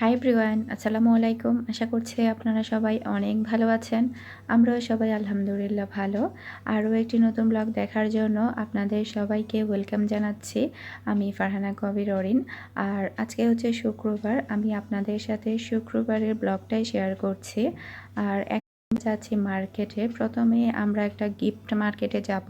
High ব্রিওয়ান আসসালামু আলাইকুম আশা করছি আপনারা সবাই অনেক ভালো আছেন আমরাও সবাই আলহামদুলিল্লাহ ভালো আরও একটি নতুন ব্লগ দেখার জন্য আপনাদের সবাইকে ওয়েলকাম জানাচ্ছি আমি ফারহানা কবির অরিন আর আজকে হচ্ছে শুক্রবার আমি আপনাদের সাথে শুক্রবারের ব্লগটাই শেয়ার করছি আর যাচ্ছি মার্কেটে প্রথমে আমরা একটা গিফট মার্কেটে যাব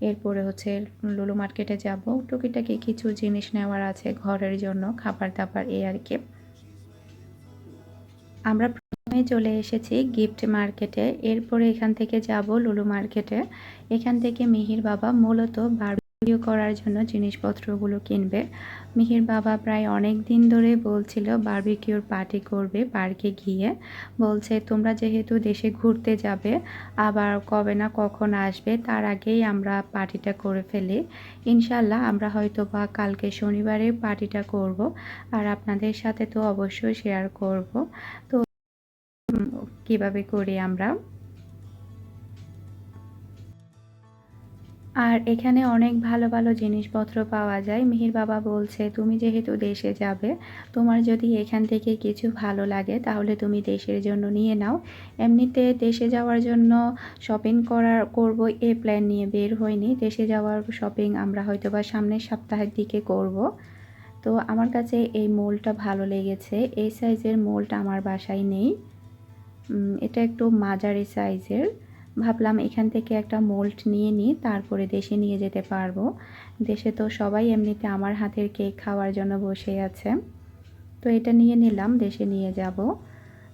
এরপরে হচ্ছে লুলু মার্কেটে যাব টুকিটাকি কিছু জিনিস নেওয়ার আছে ঘরের জন্য খাবার দাবার এই আর কি আমরা প্রথমে চলে এসেছি গিফট মার্কেটে। এরপরে এখান থেকে যাব লুলু মার্কেটে। এখান থেকে মিহির বাবা মূলত বারবিকিউ করার জন্য জিনিসপত্রগুলো কিনবে। মিহির বাবা প্রায় অনেক দিন ধরে বলছিল, বারবিকিউর পার্টি করবে পার্কে গিয়ে। বলছে, তোমরা যেহেতু দেশে ঘুরতে যাবে, আবার কবে না কখন আসবে, তার আগেই আমরা পার্টিটা করে ফেলি। ইনশাল্লাহ আমরা হয়তো বা কালকে শনিবারে পার্টিটা করব, আর আপনাদের সাথে তো অবশ্যই শেয়ার করব। তো কীভাবে করি আমরা? আর এখানে অনেক ভালো ভালো জিনিসপত্র পাওয়া যায়। মিহির বাবা বলছে, তুমি যেহেতু দেশে যাবে, তোমার যদি এখান থেকে কিছু ভালো লাগে, তাহলে তুমি দেশের জন্য নিয়ে নাও। এমনিতে দেশে যাওয়ার জন্য শপিং করার, করব এ প্ল্যান নিয়ে বের হয়নি দেশে যাওয়ার শপিং আমরা হয়তো বা সামনের সপ্তাহের দিকে করব। তো আমার কাছে এই মোলটা ভালো লেগেছে। এই সাইজের মোলটা আমার বাসায় নেই। এটা একটু মাঝারি সাইজের ভাবলাম এখান থেকে একটা মোল্ড নিয়ে নিই, তারপরে দেশে নিয়ে যেতে পারব। দেশে তো সবাই এমনিতে আমার হাতের কেক খাওয়ার জন্য বসে আছে। তো এটা নিয়ে নিলাম, দেশে নিয়ে যাব।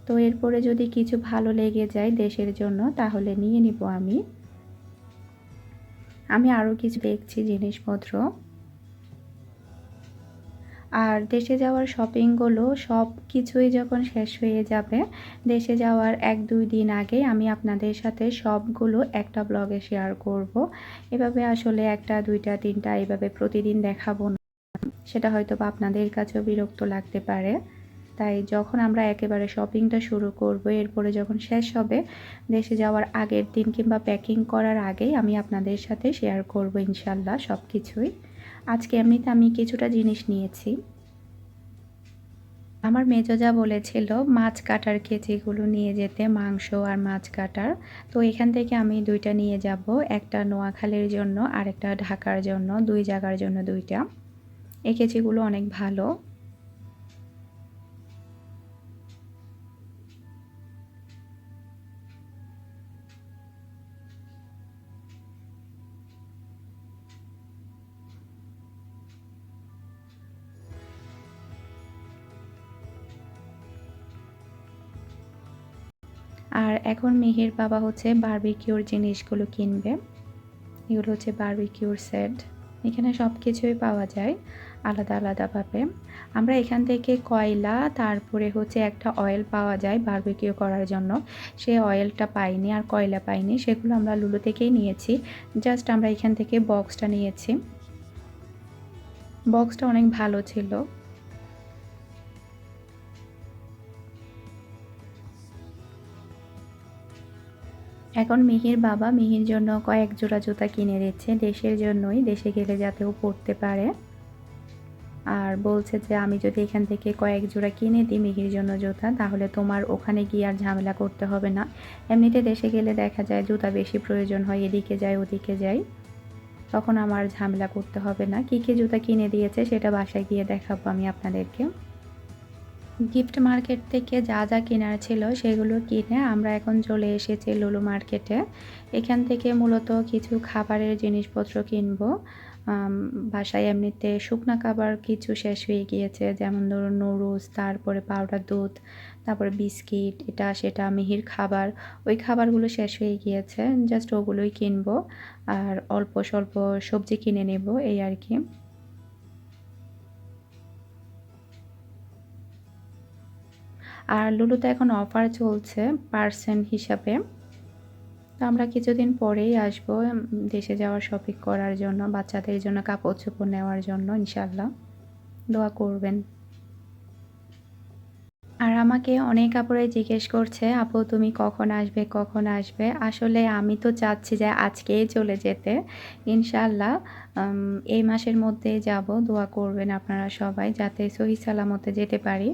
তো এরপরে যদি কিছু ভালো লেগে যায় দেশের জন্য, তাহলে নিয়ে নিব আমি। আমি আরও কিছু দেখছি জিনিসপত্র। আর দেশে যাওয়ার শপিংগুলো সব কিছুই যখন শেষ হয়ে যাবে, দেশে যাওয়ার এক দুই দিন আগে আমি আপনাদের সাথে সবগুলো একটা ব্লগে শেয়ার করব। এভাবে আসলে একটা, দুইটা, তিনটা এভাবে প্রতিদিন দেখাবো না। সেটা হয়তো বা আপনাদের কাছেও বিরক্ত লাগতে পারে। তাই যখন আমরা একেবারে শপিংটা শুরু করব, এরপরে যখন শেষ হবে, দেশে যাওয়ার আগের দিন কিংবা প্যাকিং করার আগেই আমি আপনাদের সাথে শেয়ার করব ইনশাল্লাহ সব কিছুই আজকে এমনিতে আমি কিছুটা জিনিস নিয়েছি। আমার মেজজা বলেছিল, মাছ কাটার কেজিগুলো নিয়ে যেতে, মাংস আর মাছ কাটার। তো এখান থেকে আমি দুইটা নিয়ে যাব, একটা নোয়াখালীর জন্য আর একটা ঢাকার জন্য, দুই জায়গার জন্য দুইটা। এই কেজিগুলো অনেক ভালো। আর এখন মেহের বাবা হচ্ছে বারবিকিউর জিনিসগুলো কিনবে। এগুলো হচ্ছে বারবিকিউর সেট এখানে সব কিছুই পাওয়া যায় আলাদা আলাদাভাবে। আমরা এখান থেকে কয়লা, তারপরে হচ্ছে একটা অয়েল পাওয়া যায় বারবিকিউ করার জন্য। সে অয়েলটা পাইনি আর কয়লা পাইনি, সেগুলো আমরা লুলু থেকেই নিয়েছি। জাস্ট আমরা এখান থেকে বক্সটা নিয়েছি। বক্সটা অনেক ভালো ছিল। এখন মিহির বাবা মিহির জন্য কয়েক জোড়া জুতা কিনে দিচ্ছে দেশের জন্যই, দেশে গেলে যাতেও পড়তে পারে। আর বলছে যে, আমি যদি এখান থেকে কয়েক জোড়া কিনে দিই মিহির জন্য জুতা, তাহলে তোমার ওখানে গিয়ে আর ঝামেলা করতে হবে না। এমনিতে দেশে গেলে দেখা যায় জুতা বেশি প্রয়োজন হয়, এদিকে যায়, ওদিকে যাই তখন আমার ঝামেলা করতে হবে না। কী কী জুতা কিনে দিয়েছে সেটা বাসায় গিয়ে দেখাবো আমি আপনাদেরকে। গিফট মার্কেট থেকে যা যা কেনার ছিল সেগুলো কিনে আমরা এখন চলে এসেছি লুলু মার্কেটে এখান থেকে মূলত কিছু খাবারের জিনিসপত্র কিনব। বাসায় এমনিতে শুকনা খাবার কিছু শেষ হয়ে গিয়েছে, যেমন ধরুন নুডলস তারপরে পাউডার দুধ, তারপরে বিস্কিট এটা সেটা মিহির খাবার, ওই খাবারগুলো শেষ হয়ে গিয়েছে জাস্ট ওগুলোই কিনবো। আর অল্প স্বল্প সবজি কিনে নেব, এই আর কি। আর লুলুতে এখন অফার চলছে পার্সেন্ট হিসাবে। তো আমরা কিছুদিন পরেই আসব দেশে যাওয়ার শপিং করার জন্য, বাচ্চাদের জন্য কাপড় চোপড় নেওয়ার জন্য ইনশাল্লাহ দোয়া করবেন। আর আমাকে অনেক আপুরাই জিজ্ঞেস করছে, আপু, তুমি কখন আসবে কখন আসবে? আসলে আমি তো চাচ্ছি যে আজকেই চলে যেতে। ইনশাল্লাহ এই মাসের মধ্যে যাব। দোয়া করবেন আপনারা সবাই, যাতে সহি সালামতে যেতে পারি।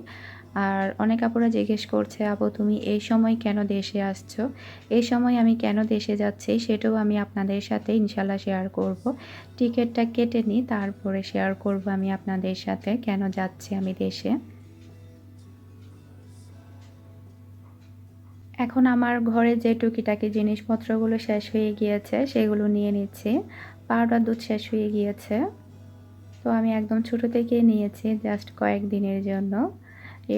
আর অনেক আপুরা জিজ্ঞেস করছে, আপু, তুমি এই সময় কেন দেশে আসছো? এই সময় আমি কেন দেশে যাচ্ছি? সেটাও আমি আপনাদের সাথে ইনশাল্লাহ শেয়ার করব। টিকিটটা কেটে নিই তারপরে শেয়ার করব আমি আপনাদের সাথে, কেন যাচ্ছি আমি দেশে? এখন আমার ঘরে যে টুকিটাকি জিনিসপত্রগুলো শেষ হয়ে গিয়েছে, সেগুলো নিয়ে নিচ্ছি। পাউডার দুধ শেষ হয়ে গিয়েছে। তো আমি একদম ছোটো থেকেই নিয়েছি, জাস্ট কয়েক দিনের জন্য।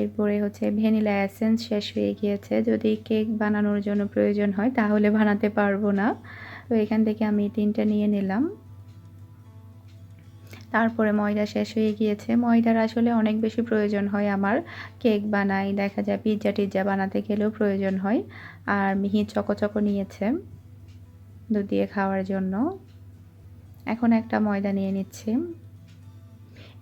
এরপরে হচ্ছে ভ্যানিলা অ্যাসেন্স শেষ হয়ে গিয়েছে। যদি কেক বানানোর জন্য প্রয়োজন হয়, তাহলে বানাতে পারব না। তো এখান থেকে আমি তিনটা নিয়ে নিলাম। তারপরে ময়দা শেষ হয়ে গিয়েছে। ময়দার আসলে অনেক বেশি প্রয়োজন হয় আমার। কেক বানাই, দেখা যায় পিৎজা টিজ্জা বানাতে গেলেও প্রয়োজন হয়। আর মিহি চকো নিয়েছে দুধ দিয়ে খাওয়ার জন্য। এখন একটা ময়দা নিয়ে নিচ্ছি।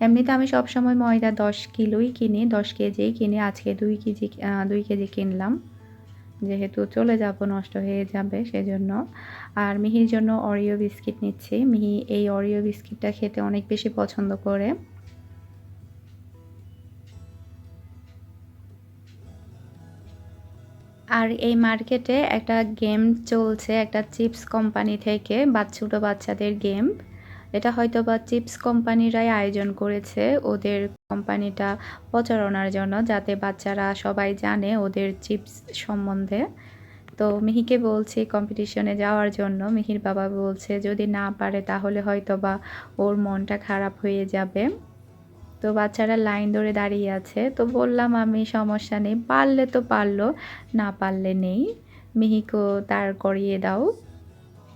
এমনিতে আমি সবসময় ময়দা দশ কিলোই কিনি, দশ কেজিই কিনি। আজকে দুই কেজি দুই কেজি কিনলাম। যেহেতু চলে যাব, নষ্ট হয়ে যাবে সেজন্য। আর মিহির জন্য অরিও বিস্কিট নিচ্ছি। মিহি এই অরিও বিস্কিটটা খেতে অনেক বেশি পছন্দ করে। আর এই মার্কেটে একটা গেম চলছে, একটা চিপস কোম্পানি থেকে বা ছোটো বাচ্চাদের গেম। এটা হয়তো বা চিপস কোম্পানিরাই আয়োজন করেছে ওদের কোম্পানিটা প্রচারণার জন্য যাতে বাচ্চারা সবাই জানে ওদের চিপস সম্বন্ধে। তো মিহিকে বলছি কম্পিটিশনে যাওয়ার জন্য, মিহির বাবা বলছে যদি না পারে তাহলে হয়তো বা ওর মনটা খারাপ হয়ে যাবে। তো বাচ্চারা লাইন ধরে দাঁড়িয়ে আছে। তো বললাম, আমি সমস্যা নেই, পারলে তো পারল, না পারলে নেই। মিহিকেও তার করিয়ে দাও,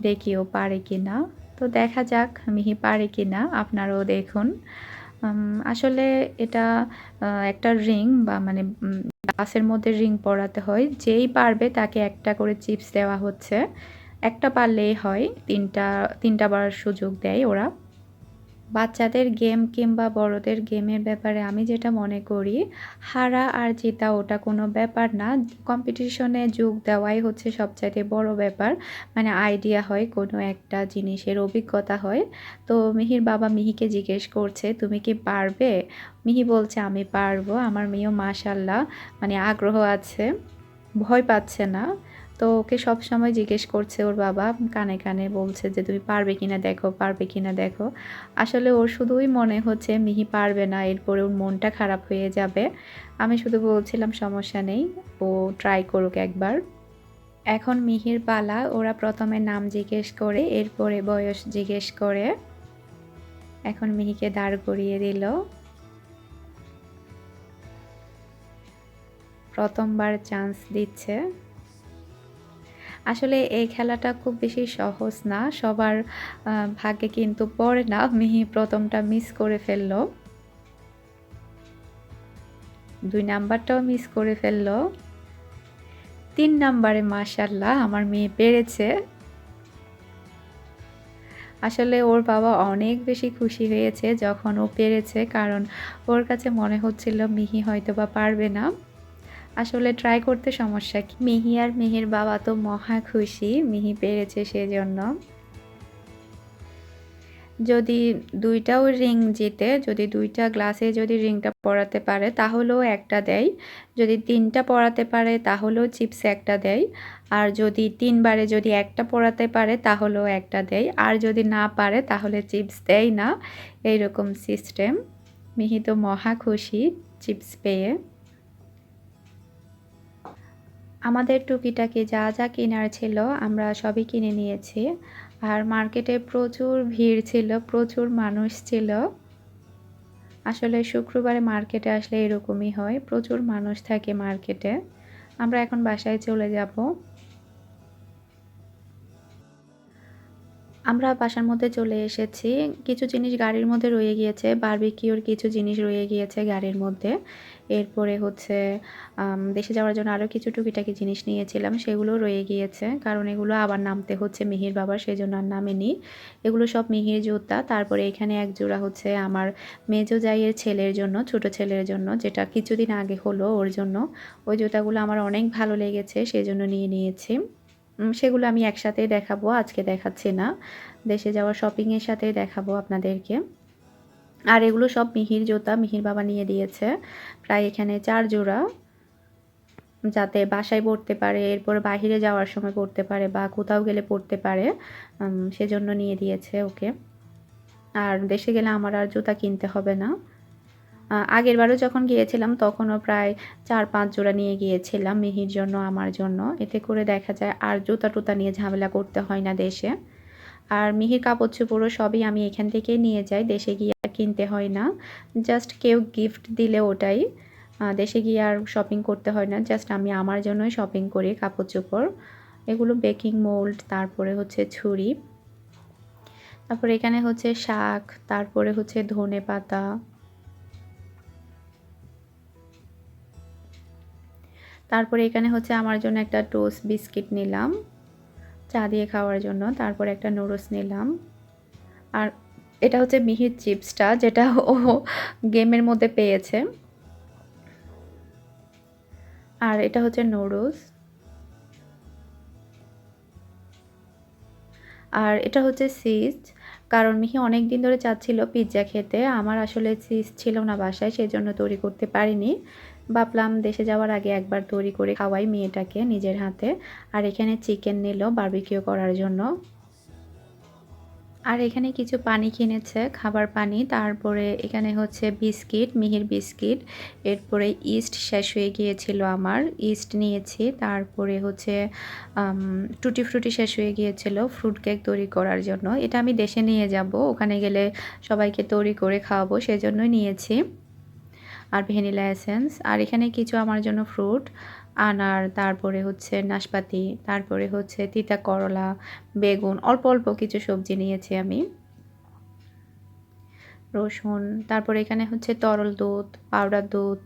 দেখি ও পারে কি না তো দেখা যাক মিহি পারে কি না আপনারাও দেখুন। আসলে এটা একটা রিং বা মানে বাসের মধ্যে রিং পরাতে হয়, যেই পারবে তাকে একটা করে চিপস দেওয়া হচ্ছে। একটা পারলেই হয়, তিনটা তিনটা বার সুযোগ দেয় ওরা। বাচ্চাদের গেম কিংবা বড়দের গেমের ব্যাপারে আমি যেটা মনে করি, হারা আর জেতা ওটা কোনো ব্যাপার না। কম্পিটিশনে যোগ দেওয়াই হচ্ছে সবচাইতে বড় ব্যাপার। মানে আইডিয়া হয় কোনো একটা জিনিসের, অভিজ্ঞতা হয়। তো মিহির বাবা মিহিকে জিজ্ঞেস করছে, তুমি কি পারবে? মিহি বলছে, আমি পারব। আমার মেয়েও মাশাল্লাহ মানে আগ্রহ আছে। ভয় পাচ্ছে না। তো ওকে সব সময় জিজ্ঞেস করছে ওর বাবা, কানে কানে বলছে যে, তুমি পারবে কিনা দেখো, পারবে কিনা দেখো। আসলে ওর শুধুই মনে হচ্ছে, মিহি পারবে না, এরপরে ওর মনটা খারাপ হয়ে যাবে। আমি শুধু বলছিলাম, সমস্যা নেই, ও ট্রাই করুক একবার। এখন মিহির পালা, ওরা প্রথমে নাম জিজ্ঞেস করে, এরপরে বয়স জিজ্ঞেস করে। এখন মিহিকে দাঁড় করিয়ে দিল। প্রথমবার চান্স দিচ্ছে। আসলে এই খেলাটা খুব বেশি সহজ না, সবার ভাগ্যে কিন্তু পড়ে না। মিহি প্রথমটা মিস করে ফেলল। দুই নাম্বারটাও মিস করে ফেলল। তিন নাম্বারে মাশাল্লাহ আমার মেয়ে পেরেছে। আসলে ওর বাবা অনেক বেশি খুশি হয়েছে যখন ও পেরেছে, কারণ ওর কাছে মনে হচ্ছিল মিহি হয়তো বা পারবে না। আসলে ট্রাই করতে সমস্যা কি? মিহি আর মিহির বাবা তো মহা খুশি, মিহি পেরেছে সেজন্য। যদি দুইটাও রিং জিতে, যদি দুইটা গ্লাসে যদি রিংটা পরাতে পারে, তাহলেও একটা দেয়। যদি তিনটা পরাতে পারে, তাহলেও চিপস একটা দেয়। আর যদি তিনবারে যদি একটা পরাতে পারে, তাহলেও একটা দেয়। আর যদি না পারে, তাহলে চিপস দেয় না। এইরকম সিস্টেম মিহি তো মহা খুশি চিপস পেয়ে। আমাদের টুকিটাকি যা যা কেনার ছিল আমরা সবই কিনে নিয়েছি। আর মার্কেটে প্রচুর ভিড় ছিল, প্রচুর মানুষ ছিল। আসলে শুক্রবারে মার্কেটে আসলে এরকমই হয়, প্রচুর মানুষ থাকে মার্কেটে। আমরা এখন বাসায় চলে যাব। আমরা বাসার মধ্যে চলে এসেছি। কিছু জিনিস গাড়ির মধ্যে রয়ে গিয়েছে। বারবিকিউর কিছু জিনিস রয়ে গিয়েছে গাড়ির মধ্যে। এরপরে হচ্ছে দেশে যাওয়ার জন্য আরও কিছু টুকিটাকি জিনিস নিয়েছিলাম, সেগুলো রয়ে গিয়েছে। কারণ এগুলো আবার নামতে হচ্ছে মিহির বাবার সেই জন্য আর নামেনি। এগুলো সব মিহির জুতা। তারপরে এখানে এক জোড়া হচ্ছে আমার মেজো জাইয়ের ছেলের জন্য, ছোট ছেলের জন্য, যেটা কিছুদিন আগে হলো ওর জন্য। ওই জুতাগুলো আমার অনেক ভালো লেগেছে সেই জন্য নিয়ে নিয়েছি। সেগুলো আমি একসাথে দেখাবো, আজকে দেখাচ্ছি না। দেশে যাওয়ার শপিংয়ের সাথে দেখাবো আপনাদেরকে। আর এগুলো সব মিহির জুতা, মিহির বাবা নিয়ে দিয়েছে। প্রায় এখানে চার জোড়া। যাতে বাসায় পড়তে পারে, এরপর বাহিরে যাওয়ার সময় পড়তে পারে বা কোথাও গেলে পড়তে পারে সেজন্য নিয়ে দিয়েছে ওকে। আর দেশে গেলে আমার আর জুতা কিনতে হবে না। আগের বারও যখন গিয়েছিলাম, তখনও প্রায় চার, পাঁচ জোড়া নিয়ে গিয়েছিলাম মিহির জন্য, আমার জন্য। এতে করে দেখা যায় আর জুতা টুতা নিয়ে ঝামেলা করতে হয় না দেশে। আর মিহির কাপড় চোপড়ও সবই আমি এখান থেকে নিয়ে যাই, দেশে গিয়ে আর কিনতে হয় না। জাস্ট কেউ গিফট দিলে ওটাই। দেশে গিয়ে আর শপিং করতে হয় না, জাস্ট আমি আমার জন্যই শপিং করি কাপড় চোপড় এগুলো বেকিং মোল্ড, তারপরে হচ্ছে ছুরি। তারপরে এখানে হচ্ছে শাক, তারপরে হচ্ছে ধনে পাতা তারপরে এখানে হচ্ছে আমার জন্য একটা টোস্ট বিস্কিট নিলাম। চা দিয়ে খাওয়ার জন্য তারপর একটা নুডলস নিলাম। আর এটা হচ্ছে মিহির চিপসটা, যেটা ও গেমের মধ্যে পেয়েছে। আর এটা হচ্ছে নুডলস। আর এটা হচ্ছে সিজ, কারণ মিহি অনেক দিন ধরে চাচ্ছিল পিৎজা খেতে। আমার আসলে চিজ ছিল না বাসায় সেই জন্য তৈরি করতে পারিনি। ভাবলাম দেশে যাওয়ার আগে একবার তৈরি করে খাওয়াই মেয়েটাকে নিজের হাতে। আর এখানে চিকেন নিল বার্বিকিউ করার জন্য। আর এখানে কিছু পানি কিনেছে, খাবার পানি। তারপরে এখানে হচ্ছে বিস্কিট, মিহির বিস্কিট। এরপরে ইস্ট শেষ হয়ে গিয়েছিল আমার। ইস্ট নিয়েছি। তারপরে হচ্ছে টুটি ফ্রুটি শেষ হয়ে গিয়েছিল ফ্রুট কেক তৈরি করার জন্য। এটা আমি দেশে নিয়ে যাব। ওখানে গেলে সবাইকে তৈরি করে খাওয়াবো, সেজন্যই নিয়েছি। আর ভ্যানিলা এসেন্স। আর এখানে কিছু আমার জন্য ফ্রুট। আনার, তারপরে হচ্ছে নাশপাতি, তারপরে হচ্ছে তিতা করলা, বেগুন, অল্প অল্প কিছু সবজি নিয়েছি আমি। রসুন, তারপরে এখানে হচ্ছে তরল দুধ, পাউডার দুধ,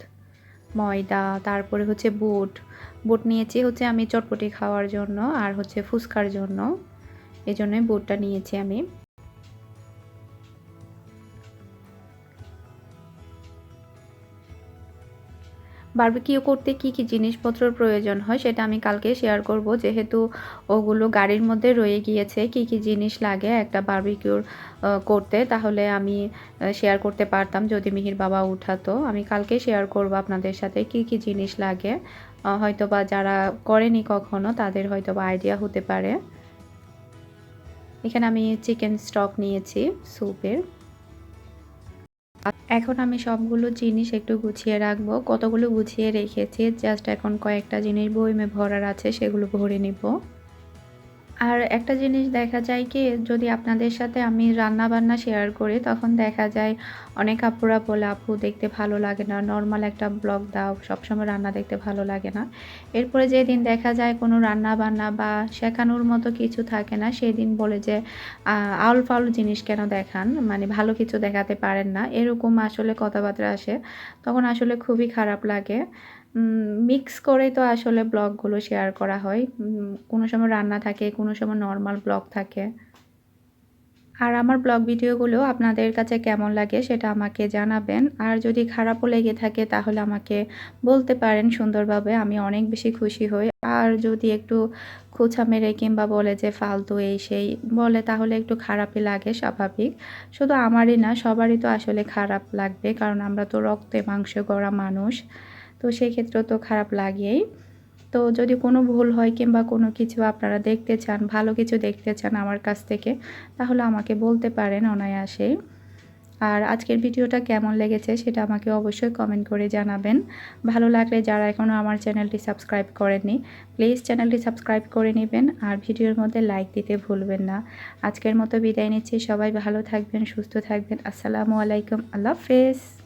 ময়দা, তারপরে হচ্ছে বুট। বুট নিয়েছি হচ্ছে আমি চটপটি খাওয়ার জন্য আর হচ্ছে ফুচকার জন্য। এই জন্যই বুটটা নিয়েছি আমি। বারবিকিউ করতে কি কি জিনিসপত্র প্রয়োজন হয় সেটা আমি কালকে শেয়ার করব। যেহেতু ওগুলো গাড়ির মধ্যে রয়ে গিয়েছে, কি কি জিনিস লাগে একটা বারবিকিউর করতে, তাহলে আমি শেয়ার করতে পারতাম যদি মিহির বাবা উঠাতো। আমি কালকে শেয়ার করব আপনাদের সাথে কি কি জিনিস লাগে। হয়তো বা যারা করেনি কখনো তাদের হয়তো বা আইডিয়া হতে পারে। এখানে আমি চিকেন স্টক নিয়েছি স্যুপের এখন আমি সবগুলো জিনিস একটু গুছিয়ে রাখব। কতগুলো গুছিয়ে রেখেছি? জাস্ট এখন কয়েকটা জিনিস বইমে ভরার আছে, সেগুলো ভরে নিব। আর একটা জিনিস দেখা যায় কি, যদি আপনাদের সাথে আমি রান্না বান্না শেয়ার করি, তখন দেখা যায় অনেক আপুরা বলে, আপু, দেখতে ভালো লাগে না নর্মাল একটা ব্লগ দাও, সবসময় রান্না দেখতে ভালো লাগে না। এরপরে যেদিন দেখা যায় কোনো রান্না বান্না বা শেখানোর মতো কিছু থাকে না, সেদিন বলে যে আউল ফাউল জিনিস কেন দেখান? মানে ভালো কিছু দেখাতে পারেন না। এরকম আসলে কথাবার্তা আসে। তখন আসলে খুবই খারাপ লাগে। মিক্স করেই তো আসলে ব্লগগুলো শেয়ার করা হয়। কোনো সময় রান্না থাকে, কোনো সময় নর্মাল ব্লগ থাকে। আর আমার ব্লগ ভিডিওগুলো আপনাদের কাছে কেমন লাগে সেটা আমাকে জানাবেন। আর যদি খারাপও লেগে থাকে তাহলে আমাকে বলতে পারেন সুন্দরভাবে, আমি অনেক বেশি খুশি হই। আর যদি একটু খোঁচা মেরে কিংবা বলে যে ফালতু এই সেই বলে তাহলে একটু খারাপই লাগে, স্বাভাবিক। শুধু আমারই না, সবারই তো আসলে খারাপ লাগবে, কারণ আমরা তো রক্তে, মাংস, গড়া মানুষ। তো সেই ক্ষেত্রেও তো খারাপ লাগেই। তো যদি কোনো ভুল হয় কিংবা কোনো কিছু আপনারা দেখতে চান, ভালো কিছু দেখতে চান আমার কাছ থেকে, তাহলে আমাকে বলতে পারেন অনায়াসে। আর আজকের ভিডিওটা কেমন লেগেছে সেটা আমাকে অবশ্যই কমেন্ট করে জানাবেন। ভালো লাগলে যারা এখনও আমার চ্যানেলটি সাবস্ক্রাইব করেননি প্লিজ চ্যানেলটি সাবস্ক্রাইব করে নেবেন আর ভিডিওর মধ্যে লাইক দিতে ভুলবেন না। আজকের মতো বিদায় নিচ্ছি, সবাই ভালো থাকবেন, সুস্থ থাকবেন, আসসালামু আলাইকুম, আল্লাহ হাফেজ।